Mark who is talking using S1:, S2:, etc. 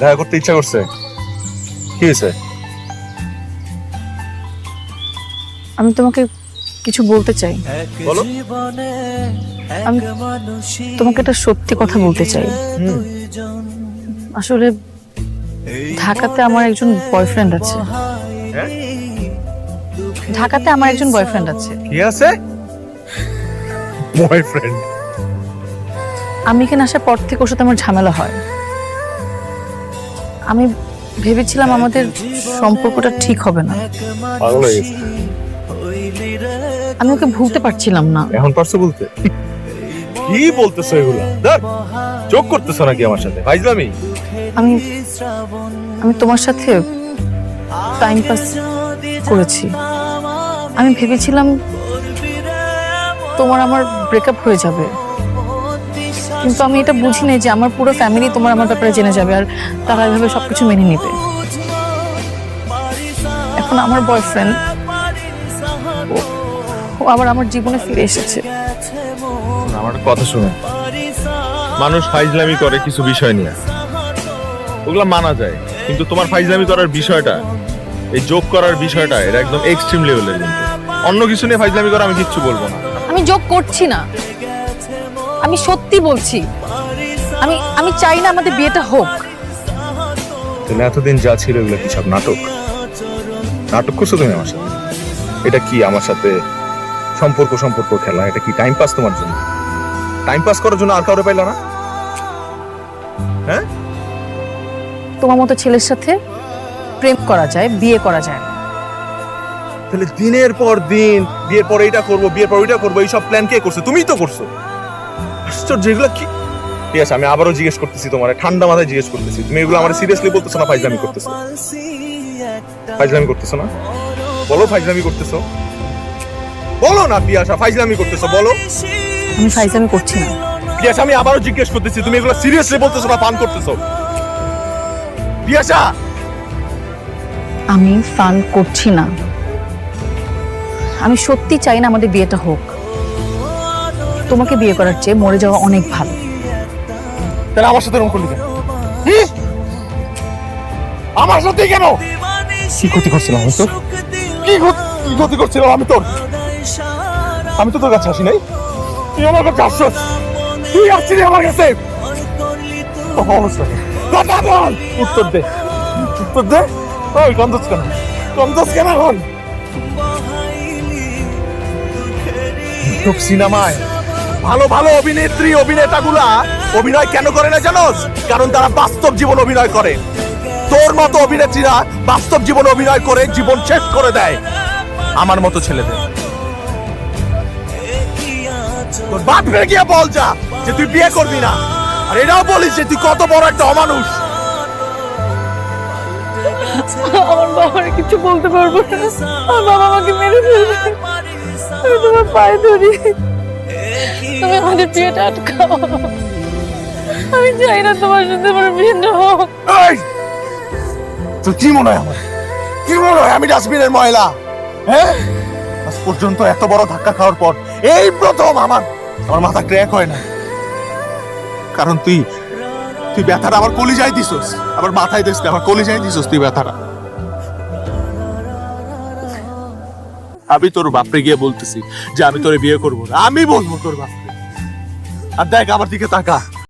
S1: দেখা করতে ইচ্ছা করছে। কি হয়েছে?
S2: আমি তোমাকে কিছু বলতে চাই।
S1: বলো।
S2: আমি তোমাকে একটা সত্যি কথা বলতে চাই। আসলে ঢাকাতে আমার একজন বয়ফ্রেন্ড আছে।
S1: হ্যাঁ?
S2: ঢাকাতে আমার একজন বয়ফ্রেন্ড আছে।
S1: কি আছে? বয়ফ্রেন্ড
S2: আমি এখানে আসার পর থেকে ওর সাথে আমার ঝামেলা হয়। আমি ভেবেছিলাম আমাদের সম্পর্কটা ঠিক হবে না।
S1: পাগল হয়ে গেছে।
S2: আমি ওকে ভুলতে পারছিলাম না।
S1: এখন পারছ বলতে? কি বলতেছো এগুলা? ধর চোখ করতেছো নাকি আমার সাথে? ভাইজলামি
S2: আমি আমি তোমার সাথে টাইম পাস করেছি। আমি ভেবেছিলাম তোমার আমার ব্রেকআপ হয়ে যাবে। কিন্তু আমি এটা বুঝি নাই যে আমার পুরো ফ্যামিলি তোমার আমার ব্যাপারে জেনে যাবে আর তারা এভাবে সবকিছু মেনে নেবে। এখন আমার বয়ফ্রেন্ড ও আবার আমার জীবনে ফিরে এসেছে।
S1: আমার কথা শুনে মানুষ ফাইজলামি করে কিছু বিষয় নিয়ে। ওগুলা মানা যায় কিন্তু তোমার ফাইজলামি করার বিষয়টা এই যোগ করার বিষয়টা এটা একদম এক্সট্রিম লেভেলের কিন্তু অন্য কিছু নিয়ে ফাইজলামি করা আমি কিচ্ছু বলব না।
S2: আমি যোগ করছি না। আমি সত্যি বলছি আমি আমি চাই না আমাদের বিয়েটা হোক।
S1: তাহলে এতদিন যা ছিল এগুলো কি সব নাটক? নাটক করছ তুমি আমার সাথে? এটা কি আমার সাথে সম্পর্ক সম্পর্ক খেলা? এটা কি টাইম পাস তোমার জন্য? টাইম পাস করার জন্য আর কাউরে পাইলা না? হ্যাঁ?
S2: তোমার মতো ছেলের সাথে প্রেম করা যায় বিয়ে করা যায় না।
S1: তাহলে দিনের পর দিন বিয়ের পর এইটা করব বিয়ের পর ওইটা করব এইসব প্ল্যান কে করছে? তুমিই তো করছ। আশ্চর্য এগুলো কি? ঠিক আছে আমি আবারও জিজ্ঞেস করতেছি তোমার ঠান্ডা মাথায় জিজ্ঞেস করতেছি। তুমি এগুলো আমার সিরিয়াসলি বলতেছো না ফাইজলামি করতেছো? ফাইজলামি করতেছো না? বলো ফাইজলামি করতেছো? বলো না পিয়াসা ফাইজলামি করতেছো বলো।
S2: আমি ফাইজামি করছি না।
S1: পিয়াসা আমি আবারও জিজ্ঞেস করতেছি তুমি এগুলো সিরিয়াসলি বলতেছো না ফান করতেছো? পিয়াসা!
S2: আমি ফান করছি না। আমি সত্যি চাই না আমাদের বিয়েটা হোক। তোমাকে বিয়ে করার চেয়ে মরে যাওয়া অনেক ভালো।
S1: তাহলে আমার সাথে এরকম করলি কেন? আমার সাথে কেন? কি ক্ষতি করছিলাম আমি তোর? কি ক্ষতি- কি ক্ষতি করছিলাম আমি তোর? আমি তো তোর কাছে আসি নাই। তুই আমার কাছে আসছস? তুই আসছিলি আমার কাছে? কথা বল উত্তর দে। উত্তর দে? ওই গন্ধস কেন? গন্ধস কেন এখন? সিনেমায় ভালো ভালো অভিনেত্রী, অভিনেতাগুলা অভিনয় কেন করে না জানোস? কারণ তারা বাস্তব জীবন অভিনয় করে। তোর মতো অভিনেত্রীরা বাস্তব জীবন অভিনয় করে, জীবন শেষ করে দেয়। আমার মতো ছেলেদের। তোর বাপরে গিয়ে বল যা, যে তুই বিয়ে করবি না। আর এটাও বলিস যে তুই কত বড় একটা অমানুষ।
S2: আমার বাবার কিছু বলতে পারব না। আমার বাবা আমাকে মেরে ফেলবে। তোমার পায়ে ধরি। তুমি আমাদের বিয়েটা আটকাও আমি চাই না তোমার সাথে আমার বিয়েটা হোক।
S1: তো কি মনে হয় আমার? কি মনে হয় আমি ডাস্টবিনের ময়লা? হ্যাঁ? আজ পর্যন্ত এত বড় ধাক্কা খাওয়ার পর এই প্রথম আমার আমার মাথা ক্র্যাক হয় না কারণ তুই তুই ব্যথাটা আমার কলিজায় দিছস। আবার মাথায় দিস না, আমার কলিজায় দিছস তুই ব্যথাটা। আমি তোর বাপরে গিয়ে বলতেছি যে আমি তোরে বিয়ে করব না। আমি বলব তোর বাপরে। আর দেখ, আমার দিকে তাকা।